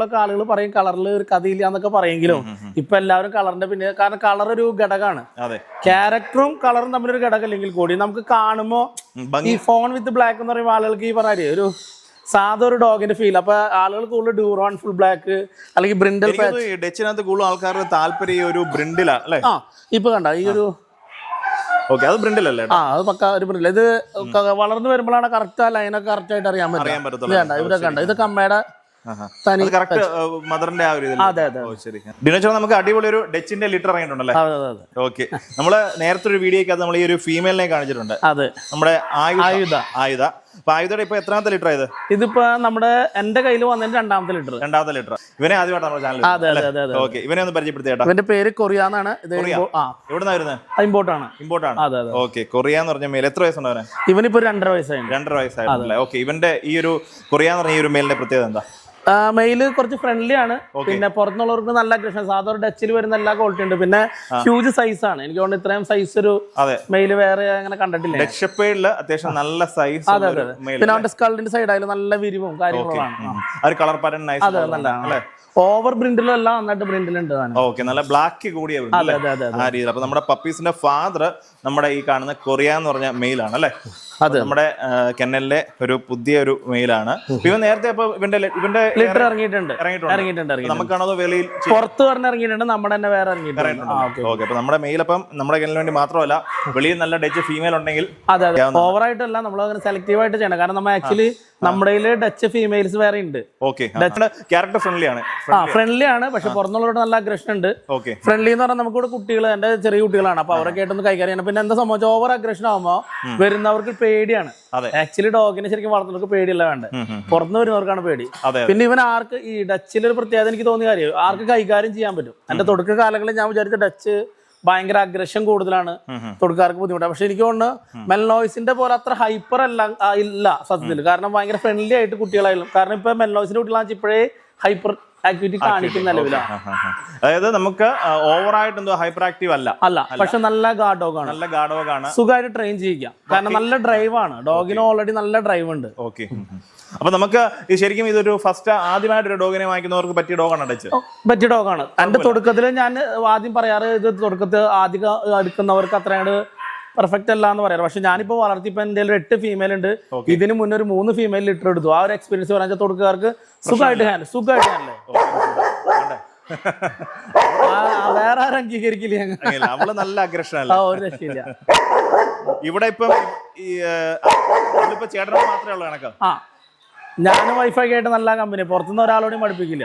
ഒക്കെ ആളുകൾ പറയും കളറിൽ ഒരു കഥയില്ല എന്നൊക്കെ പറയെങ്കിലും ഇപ്പൊ എല്ലാവരും കളറിന്റെ പിന്നെ കാരണം കളർ ഒരു ഘടകമാണ്. ക്യാരക്ടറും കളറും തമ്മിലൊരു ഘടകമില്ലെങ്കിൽ കൂടി നമുക്ക് കാണുമ്പോ ഈ ഫോൺ വിത്ത് ബ്ലാക്ക് എന്ന് പറയുമ്പോൾ ആളുകൾക്ക് ഈ പറയാ ഒരു സാധാ ഒരു ഡോഗിന്റെ ഫീൽ അപ്പൊ ആളുകൾ കൂടുതൽ ഡ്യൂറോൺ ഫുൾ ബ്ലാക്ക് അല്ലെങ്കിൽ ബ്രിൻഡൽ ഡച്ചിനകത്ത് കൂടുതൽ ആൾക്കാരുടെ താല്പര്യം ഒരു അല്ലേ? ആ ഇപ്പൊ കണ്ട? ഈ ഒരു ഓക്കെ അത് ബ്രിണ്ടിലല്ലേ ആ അത് പക്ക ഒരു ബ്രിൻഡിൽ ഇത് വളർന്നു വരുമ്പോഴാണ് കറക്റ്റ് ആ ലൈനൊക്കെ കറക്റ്റ് ആയിട്ട് അറിയാൻ പറ്റും ഇവിടെ കണ്ട? ഇത് കമ്മയുടെ തനി മദറിന്റെ ആ ഒരു അതെ അതെ ഡിനോച്ചോ നമുക്ക് അടിപൊളി ഒരു ഡച്ചിന്റെ ലിറ്റർ ഇറങ്ങിയിട്ടുണ്ടല്ലേ? അതെ അതെ ഓക്കെ. നമ്മൾ നേരത്തെ ഒരു വീഡിയോക്കകത്ത് നമ്മൾ ഈ ഒരു ഫീമെയിലിനെ കാണിച്ചിട്ടുണ്ട്. അതെ. നമ്മുടെ ആയുധ. ആയുധ. അപ്പൊ ആയുധയുടെ ഇപ്പൊ എത്രാമത്തെ ലിറ്റർ ആയത്? ഇതിപ്പോ നമ്മുടെ എന്റെ കയ്യിൽ വന്നതിന്റെ രണ്ടാമത്തെ ലിറ്റർ. രണ്ടാമത്തെ ലിറ്റർ. ഇവനെ ആദ്യമായിട്ടാണ് നമ്മുടെ ചാനൽ അതെ അതെ അതെ ഓക്കെ. ഇവനെ ഒന്ന് പരിചയപ്പെടുത്തിയേട്ടാ. ഇവന്റെ പേര് ഇത് കൊറിയ? എന്നാണ് ആ. എവിടുന്നാ വരുന്നത് ഇമ്പോർട്ട് ആണ്. ഇമ്പോർട്ട് ആണ്. അതെ അതെ. ഓക്കെ. കൊറിയ എന്ന് പറഞ്ഞ മേൽ എത്ര വയസ്സുണ്ട് അവന്? ഇവനിപ്പോ രണ്ടര വയസ്സായി രണ്ടര വയസ്സായിട്ടില്ല ഓക്കെ. ഇവന്റെ ഈ ഒരു കൊറിയ എന്ന് പറഞ്ഞ ഈ ഒരു മേലിന്റെ പ്രത്യേകത എന്താ? മെയിൽ കുറച്ച് ഫ്രണ്ട്ലി ആണ്. പിന്നെ പുറത്തുനിന്നുള്ളവർക്ക് നല്ല അഗ്രഷൻ സാധാരണ ഡച്ചിൽ വരുന്ന എല്ലാ ക്വാളിറ്റി ഉണ്ട്. പിന്നെ ഹ്യൂജ് സൈസ് ആണ്. എനിക്ക് തോന്നുന്നു ഇത്രയും സൈസ് ഒരു മെയിൽ മെയിൽ വേറെ അങ്ങനെ കണ്ടിട്ടില്ല. ഞാൻ. അത്യാവശ്യം നല്ല സൈസ് അതെ അതെ മെയിൽ പിന്നെ അവന്റെ സ്കൾഡിന്റെ സൈഡ് ആയാലും നല്ല വിരിവും കാര്യങ്ങളും കളർ പാറ്റേൺ നൈസ് അതെ നല്ലതാണ് ഓവർ പ്രിന്റിലും എല്ലാം നന്നായിട്ട് പ്രിന്റിലുണ്ട് ഓക്കെ നല്ല ബ്ലാക്ക് കൂടിയ ആ രീതിയിൽ. അപ്പൊ നമ്മുടെ പപ്പീസിന്റെ ഫാദർ നമ്മുടെ ഈ കാണുന്ന കൊറിയ എന്ന് പറഞ്ഞ മെയിലാണ് അല്ലേ? അതെ. നമ്മുടെ കെന്നലിലെ ഒരു പുതിയ ഒരു മെയിലാണ് ഇവൻ നേരത്തെ അപ്പൊ ഇവന്റെ ഇവന്റെ ലിറ്റർ ഇറങ്ങിയിട്ടുണ്ട്. ഇറങ്ങിയിട്ടുണ്ട്. നമുക്കാണോ വെളിയിൽ പുറത്ത് പറഞ്ഞ ഇറങ്ങിയിട്ടുണ്ട് നമ്മുടെ തന്നെ വേറെ ഇറങ്ങിയിട്ടുണ്ട്. ഓക്കെ. അപ്പൊ നമ്മുടെ മെയിൽ അപ്പം നമ്മുടെ കെന്നലിന് വേണ്ടി മാത്രമല്ല വെളിയിൽ നല്ല ഡച്ച് ഫീമെയിൽ ഉണ്ടെങ്കിൽ അതെ അതെ. ഓവറായിട്ടല്ല നമ്മൾ അങ്ങനെ സെലക്റ്റീവ് ആയിട്ട് ചെയ്യണം. കാരണം നമ്മൾ ആക്ച്വലി നമ്മുടെ ഡച്ച് ഫീമെയിൽസ് വേറെ ഉണ്ട്. ഓക്കെ ക്യാരക്ടർ ഫ്രണ്ട്ലി ആണ്. ആ ഫ്രണ്ട്ലി ആണ്. പക്ഷെ പുറത്തുള്ളവരോട് നല്ല അഗ്രഷൻ ഉണ്ട്. ഓക്കെ ഫ്രണ്ട്ലി എന്ന് പറഞ്ഞാൽ നമുക്കിവിടെ കുട്ടികൾ എന്റെ ചെറിയ കുട്ടികളാണ്. അപ്പൊ അവരൊക്കെ ആയിട്ടൊന്ന് കൈകാര്യം ചെയ്യണം. പിന്നെ എന്താ സംഭവിച്ചാൽ ഓവർ അഗ്രഷൻ ആകുമ്പോൾ വരുന്നവർക്ക് പേടിയാണ്. ആക്ച്വലി ഡോഗിനെ ശരിക്കും വളർത്തുന്നവർക്ക് പേടിയല്ല വേണ്ട പുറത്തു. പുറത്തുനിന്ന് വരുന്നവർക്കാണ് പേടി. പിന്നെ ഇവൻ ആർക്ക് ഈ ഡച്ചിൽ ഒരു പ്രത്യേകത എനിക്ക് തോന്നിയ കാര്യം ആർക്ക് കൈകാര്യം ചെയ്യാൻ പറ്റും? എന്റെ തുടക്ക കാലങ്ങളിൽ ഞാൻ വിചാരിച്ച ഡച്ച് ഭയങ്കര അഗ്രഷൻ കൂടുതലാണ് തൊടുക്കാർക്ക് ബുദ്ധിമുട്ടാണ് പക്ഷെ എനിക്ക് തോന്നുന്നു മെൽനോയ്സിന്റെ പോലെ അത്ര ഹൈപ്പർ അല്ല ഇല്ല സത്യത്തിൽ. കാരണം ഭയങ്കര ഫ്രണ്ട്ലി ആയിട്ട് കുട്ടികളായാലും. കാരണം ഇപ്പൊ മെൽനോയ്സിന്റെ കുട്ടികളാണെന്ന് ഇപ്പോഴേ ഹൈപ്പർ ആക്ടിവിറ്റി കാണിക്കുന്ന നിലവിലാണ്. അതായത് നമുക്ക് ഓവർ ആയിട്ട് എന്തോ ഹൈപ്പർ ആക്റ്റീവ് അല്ല അല്ല. പക്ഷെ നല്ല ഗാർഡ് ഡോഗ് ആണ്. നല്ല ഗാർഡ് ഡോഗ് ആണ്. സുഖമായിട്ട് ട്രെയിൻ ചെയ്യിക്കാം കാരണം നല്ല ഡ്രൈവ് ആണ്. ഡോഗിന് ഓൾറെഡി നല്ല ഡ്രൈവ് ഉണ്ട്. ഓക്കെ അപ്പൊ നമുക്ക് ശരിക്കും ഇതൊരു ഫസ്റ്റ് ആദ്യമായിട്ട് ഒരു ഡോഗിനെ വാങ്ങിക്കുന്നവർക്ക് പറ്റിയ ഡോഗ് ആണ് അടച്ച് പറ്റിയ ആണ്. എന്റെ തുടക്കത്തിൽ ഞാൻ ആദ്യം പറയാറ് ഇത് തുടക്കത്തിൽ ആദ്യം എടുക്കുന്നവർക്ക് അത്രയാണ് പെർഫെക്റ്റ് അല്ല എന്ന് പറയാറ്. പക്ഷെ ഞാനിപ്പോ വളർത്തി ഇപ്പൊ എന്റെ എട്ട് ഫീമെയിൽ ഉണ്ട്. ഇതിന് മുന്നേ ഒരു മൂന്ന് ഫീമെയിൽ ലിറ്റർ എടുത്തു. ആ ഒരു എക്സ്പീരിയൻസ് പറഞ്ഞാൽ തൊടുക്കുകാർക്ക് സുഖമായിട്ട് ഹാൻഡ് സുഖമായിട്ട് ഹാൻഡ് വേറെ ആരും അംഗീകരിക്കില്ല അവൾ നല്ല അഗ്രഷനല്ല ഒരു രക്ഷയില്ല. ഇവിടെ ഇപ്പം ചേട്ടനോട് മാത്രമേ ഉള്ളൂ കണക്ക്? ആ. ഞാനും വൈഫൈ ആയിട്ട് നല്ല കമ്പനി പുറത്തുനിന്ന് ഒരാളോടും പഠിപ്പിക്കില്ല